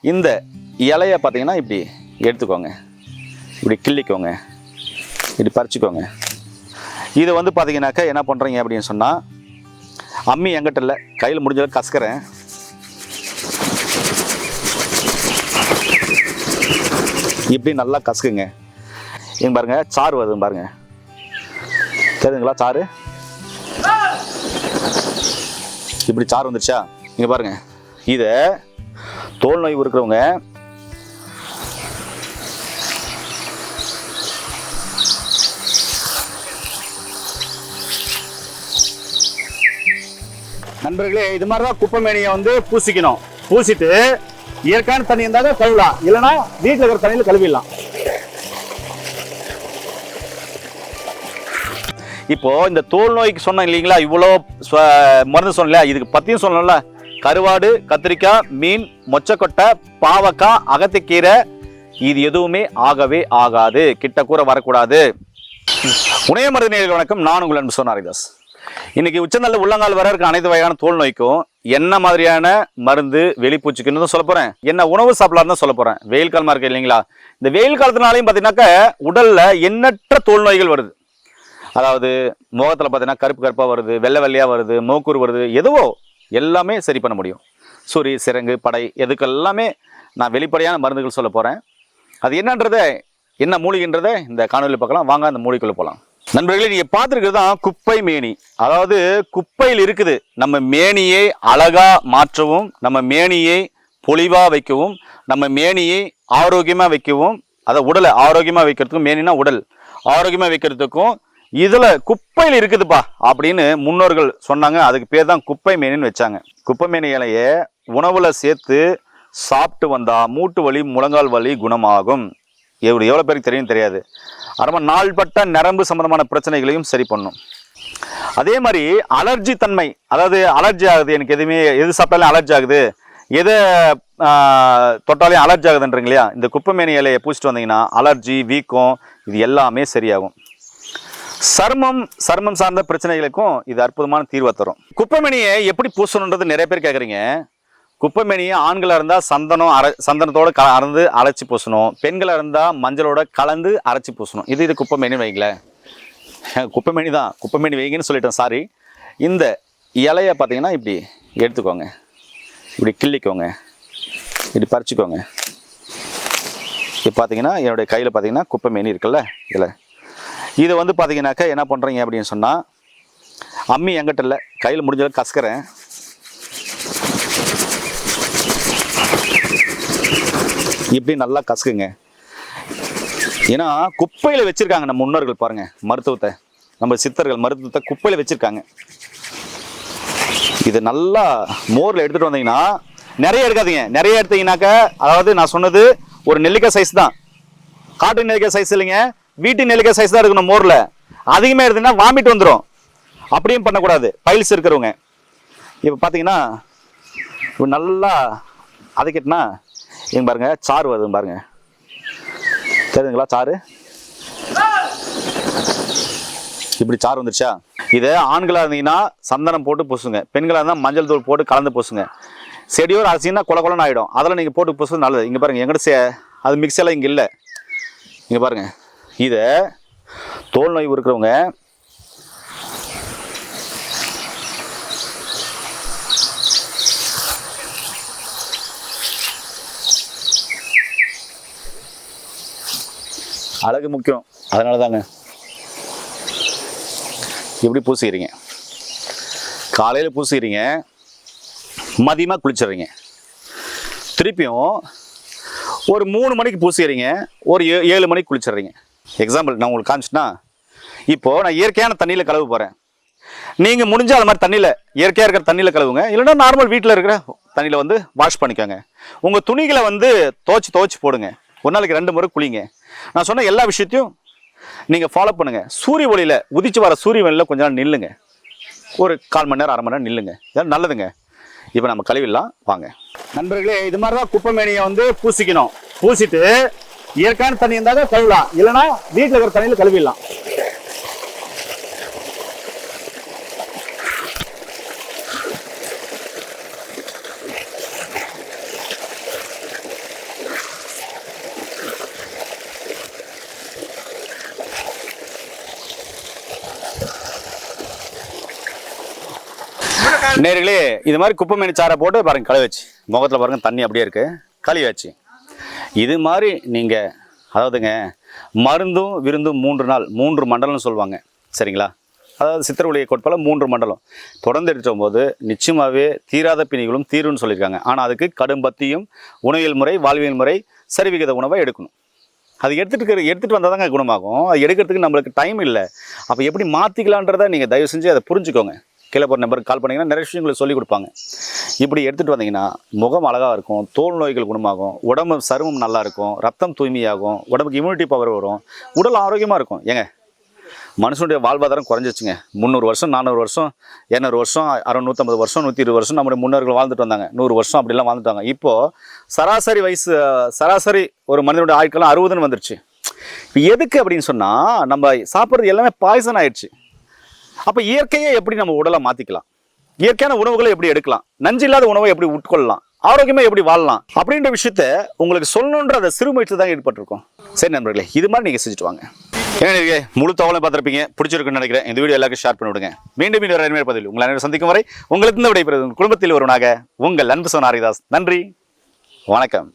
இந்த இலையை பார்த்தீங்கன்னா இப்படி எடுத்துக்கோங்க. இப்படி கிள்ளிக்கோங்க. இப்படி பறிச்சுக்கோங்க. இதை வந்து பார்த்தீங்கன்னாக்கா என்ன பண்ணுறீங்க அப்படின்னு சொன்னால் அம்மி எங்கிட்ட இல்லை கையில் முடிஞ்ச கசக்கிறேன். இப்படி நல்லா கசக்குங்க. இங்க பாருங்க சாறு வருது பாருங்க. தெரியுதுங்களா சாறு? இப்படி சாறு வந்துருச்சா? இங்கே பாருங்க. இதை தோல் நோய் இருக்கிறவங்க நண்பர்களே இது மாதிரி தான் குப்பைமேனியை வந்து பூசிக்கணும். பூசிட்டு இயற்கையான தண்ணி இருந்தால் தான் கழுவலாம். இல்லைன்னா வீட்டில் இருக்கிற தண்ணியில் கழுவிடலாம். இப்போ இந்த தோல் நோய்க்கு சொன்னேன் இல்லைங்களா? இவ்வளோ மருந்து சொன்னல இதுக்கு பற்றியும் சொல்லணும்ல கருவாடு கத்திரிக்காய் மீன் மொச்சக்கொட்டை பாவக்காய் அகத்திக்கீரை இது எதுவுமே ஆகவே ஆகாது. கிட்ட கூற வரக்கூடாது. உணய மருந்து நேயர்கள் வணக்கம். நான் உங்கள் அன்பு சொன்னாரிதாஸ் இன்னைக்கு உச்சநல்ல உள்ளங்கால் வர இருக்க அனைத்து வகையான தோல் நோய்க்கும் என்ன மாதிரியான மருந்து வெளிப்பூச்சிக்குன்னு தான் சொல்ல போறேன். என்ன உணவு சாப்பிடலாம் தான் சொல்ல போறேன். வெயில் காலமா இருக்கு இல்லைங்களா? இந்த வெயில் காலத்தினாலையும் பார்த்தீங்கன்னாக்க உடல்ல எண்ணற்ற தோல் நோய்கள் வருது. அதாவது முகத்தில் பார்த்தீங்கன்னா கருப்பு கருப்பாக வருது வெள்ளை வெள்ளையாக வருது மூக்கூர் வருது எதுவோ எல்லாமே சரி பண்ண முடியும். சுரி சிறங்கு படை எதுக்கெல்லாமே நான் வெளிப்படையான மருந்துகள் சொல்ல போகிறேன் அது என்னன்றதை என்ன மூலிகைன்றதை இந்த காணொலியில் பார்க்கலாம். வாங்க அந்த மூலிகைக்குள்ளே போகலாம் நண்பர்களே நீங்கள் பார்த்துருக்கிறது தான் குப்பை மேனி. அதாவது குப்பையில் இருக்குது. நம்ம மேனியை அழகாக மாற்றவும் நம்ம மேனியை பொலிவாக வைக்கவும் நம்ம மேனியை ஆரோக்கியமாக வைக்கவும் அதை உடலை ஆரோக்கியமாக வைக்கிறதுக்கும் மேனினா உடல். ஆரோக்கியமாக வைக்கிறதுக்கும் இதில் குப்பையில் இருக்குதுப்பா அப்படின்னு முன்னோர்கள் சொன்னாங்க. அதுக்கு பேர் தான் குப்பை மேனின்னு வச்சாங்க. குப்பை மீன் இலையை உணவில் சேர்த்து சாப்பிட்டு வந்தால் மூட்டு வலி முழங்கால் வலி குணமாகும். எவ்வளோ எவ்வளோ பேருக்கு தெரியும் தெரியாது. அப்புறமா நாள்பட்ட நரம்பு சம்பந்தமான பிரச்சனைகளையும் சரி பண்ணும். அதே மாதிரி அலர்ஜி தன்மை அதாவது அலர்ஜி ஆகுது எனக்கு எதுவுமே எது சாப்பிட்டாலும் அலர்ஜி ஆகுது எதை தொட்டாலையும் அலர்ஜி ஆகுதுன்றீங்க இல்லையா? இந்த குப்பைமேனி இலையை பூச்சிட்டு வந்தீங்கன்னா அலர்ஜி வீக்கம் இது எல்லாமே சரியாகும். சர்மம் சர்மம் சார்ந்த பிரச்சனைகளுக்கும் இது அற்புதமான தீர்வை தரும். குப்பைமணியை எப்படி பூசணுன்றது நிறைய பேர் கேட்குறீங்க குப்பைமணியை ஆண்களாக இருந்தால் சந்தனம் அரை சந்தனத்தோடு க அறந்து அரைச்சி பூசணும். பெண்களாக இருந்தால் மஞ்சளோட கலந்து அரைச்சி பூசணும். இது இது குப்பைமேனி வைங்களேன் குப்பைமேனி தான். குப்பைமேனி வைங்கன்னு சொல்லிட்டேன் சாரி இந்த இலையை பார்த்தீங்கன்னா இப்படி எடுத்துக்கோங்க. இப்படி கிள்ளிக்கோங்க. இப்படி பறிச்சுக்கோங்க. இப்போ பார்த்தீங்கன்னா என்னுடைய கையில் பார்த்தீங்கன்னா குப்பைமேனி இருக்குல்ல இதில். இது வந்து பார்த்தீங்கன்னாக்கா என்ன பண்ணுறீங்க அப்படின்னு சொன்னால் அம்மி எங்கிட்ட இல்லை கையில் முடிஞ்ச அளவுக்கு கசக்கிறேன். இப்படி நல்லா கசக்குங்க. ஏன்னா குப்பையில் வச்சுருக்காங்க நம்ம முன்னோர்கள் பாருங்கள் மருத்துவத்தை. நம்ம சித்தர்கள் மருத்துவத்தை குப்பையில் வச்சுருக்காங்க. இது நல்லா மோரில் எடுத்துகிட்டு வந்தீங்கன்னா நிறைய எடுக்காதீங்க. நிறைய எடுத்தீங்கன்னாக்கா அதாவது நான் சொன்னது ஒரு நெல்லிக்காய் சைஸ் தான். காட்டு நெல்லிக்காய் சைஸ் இல்லைங்க. வீட்டு நெல்லிக்காய் சைஸ் தான் இருக்கணும் மோரில். அதிகமாக எடுத்தீங்கன்னா வாமிட் வந்துடும் அப்படியும் பண்ணக்கூடாது. பைல்ஸ் இருக்கிறவங்க. இப்போ பார்த்தீங்கன்னா இப்போ நல்லா அதுக்கிட்டனா எங்க பாருங்க சாறு வருது பாருங்க. தெரியுதுங்களா சாறு? இப்படி சாறு வந்துருச்சா? இதை ஆண்களாக இருந்தீங்கன்னா சந்தனம் போட்டு பூசுங்க. பெண்களாக இருந்தால் மஞ்சள் தூள் போட்டு கலந்து பூசுங்க. செடியோர் அரிசின்னா கொல கொலன்னு ஆகிடும் அதெல்லாம் நீங்கள் போட்டு பூசுறது நல்லது. இங்கே பாருங்கள் எங்கிட்ட அது அது மிக்ஸெல்லாம் இங்கே இல்லை. இங்கே பாருங்கள் இதை தோல் நோய் இருக்கிறவங்க அழகு முக்கியம். அதனால தாங்க எப்படி பூசிக்கிறீங்க? காலையில் பூசிக்கிறீங்க. மதியமாக குளிச்சிடுறீங்க திருப்பியும் ஒரு மூணு மணிக்கு பூசிக்கிறீங்க. ஒரு ஏ ஏழு மணிக்கு குளிச்சிடுறீங்க எக்ஸாம்பிள் நான் உங்களுக்கு காமிச்சுன்னா இப்போது நான் இயற்கையான தண்ணியில் கழுவு போகிறேன் நீங்கள் முடிஞ்சால் அது மாதிரி தண்ணியில் இயற்கையாக இருக்கிற தண்ணியில் கழுவுங்க. இல்லைன்னா நார்மல் வீட்டில் இருக்கிற தண்ணியில் வந்து வாஷ் பண்ணிக்கோங்க. உங்கள் துணிகளை வந்து துவச்சி துவச்சி போடுங்க. ஒரு நாளைக்கு ரெண்டு முறை குளிங்க. நான் சொன்ன எல்லா விஷயத்தையும் நீங்கள் ஃபாலோ பண்ணுங்கள் சூரிய ஒளியில் உதிச்சு வர சூரிய ஒளியில் கொஞ்ச நேரம் நில்லுங்க. ஒரு கால் மணி நேரம் அரை மணி நேரம் நில்லுங்க. இதெல்லாம் நல்லதுங்க. இப்போ நம்ம கழுவிடலாம். வாங்க. நண்பர்களே இது மாதிரி தான் குப்பை மேனியை வந்து பூசிக்கணும். பூசிட்டு இயற்கையான தண்ணி இருந்தால் தான் கழுவலாம். இல்லைன்னா வீட்டில் இருக்கிற தண்ணியில் கழுவிடலாம். நேர்களே இது மாதிரி குப்பை மீன் சாரை போட்டு பாருங்க கழுவி வச்சு. முகத்தில் பாருங்க தண்ணி அப்படியே இருக்கு. கழுவி வச்சு. இது மாதிரி நீங்கள் அதாவதுங்க மருந்தும் விருந்தும் மூன்று நாள் மூன்று மண்டலம்னு சொல்லுவாங்க. சரிங்களா? அதாவது சித்திர ஒளியை கோட்பால மூன்று மண்டலம். தொடர்ந்து எடுத்தும் போது நிச்சயமாகவே தீராத பிணிகளும் தீரும்னு சொல்லியிருக்காங்க. ஆனால் அதுக்கு கடும் பத்தியும் உணவியல் முறை வாழ்வியல் முறை சரிவிகித உணவை எடுக்கணும். அது எடுத்துகிட்டு எடுத்துகிட்டு வந்தால் தாங்க குணமாகும். அது எடுக்கிறதுக்கு நம்மளுக்கு டைம் இல்லை. அப்போ எப்படி மாற்றிக்கலான்றதை நீங்கள் தயவு செஞ்சு அதை புரிஞ்சுக்கோங்க. கீழே போகிற நம்பருக்கு கால் பண்ணிங்கன்னா நிறைய விஷயங்களை சொல்லிக் கொடுப்பாங்க. இப்படி எடுத்துகிட்டு வந்தீங்கன்னா முகம் அழகாக இருக்கும் தோல் நோய்கள் குணமாகும் உடம்பு சருமம் நல்லா இருக்கும் ரத்தம் தூய்மையாகும் உடம்புக்கு இம்யூனிட்டி பவர் வரும் உடல் ஆரோக்கியமாக இருக்கும். ஏங்க மனுஷனுடைய வாழ்வாதாரம் குறைஞ்சிச்சுங்க முந்நூறு வருஷம் நானூறு வருஷம் இரநூறு வருஷம் அறநூற்றம்பது வருஷம் நூற்றி இருபது வருஷம் நம்முடைய முன்னோர்கள் வாழ்ந்துட்டு வந்தாங்க. நூறு வருஷம் அப்படிலாம் வாழ்ந்துட்டாங்க இப்போது சராசரி வயசு சராசரி ஒரு மனிதனுடைய ஆட்கள்லாம் அறுபதுன்னு வந்துருச்சு. இப்போ எதுக்கு அப்படின்னு சொன்னால் நம்ம சாப்பிட்றது எல்லாமே பாய்சன் ஆயிடுச்சு. அப்போ இயற்கையை எப்படி நம்ம உடலை மாற்றிக்கலாம் இயற்கையான உணவுகளை எப்படி எடுக்கலாம்? நஞ்சு இல்லாத உணவை எப்படி உட்கொள்ளலாம்? ஆரோக்கியமாக எப்படி வாழலாம்? அப்படின்ற விஷயத்த உங்களுக்கு சொல்லணுன்ற அந்த சிறு முயற்சி தான் ஈடுபட்டிருக்கோம். சரி நண்பர்களே இது மாதிரி நீங்கள் செஞ்சுட்டு வாங்க. ஏன்னா முழு தகவலையும் பார்த்துருப்பீங்க. பிடிச்சிருக்குன்னு நினைக்கிறேன். இந்த வீடியோ எல்லாருக்கும் ஷேர் பண்ணி விடுங்க. மீண்டும் மீண்டும் வேறு பதில் உங்களை அனைவரும் சந்திக்கும் வரை உங்களுக்கு இந்த விடைபெறும் குடும்பத்தில் ஒருவனாக உங்கள் அன்பு சோன் ஹரிதாஸ். நன்றி வணக்கம்.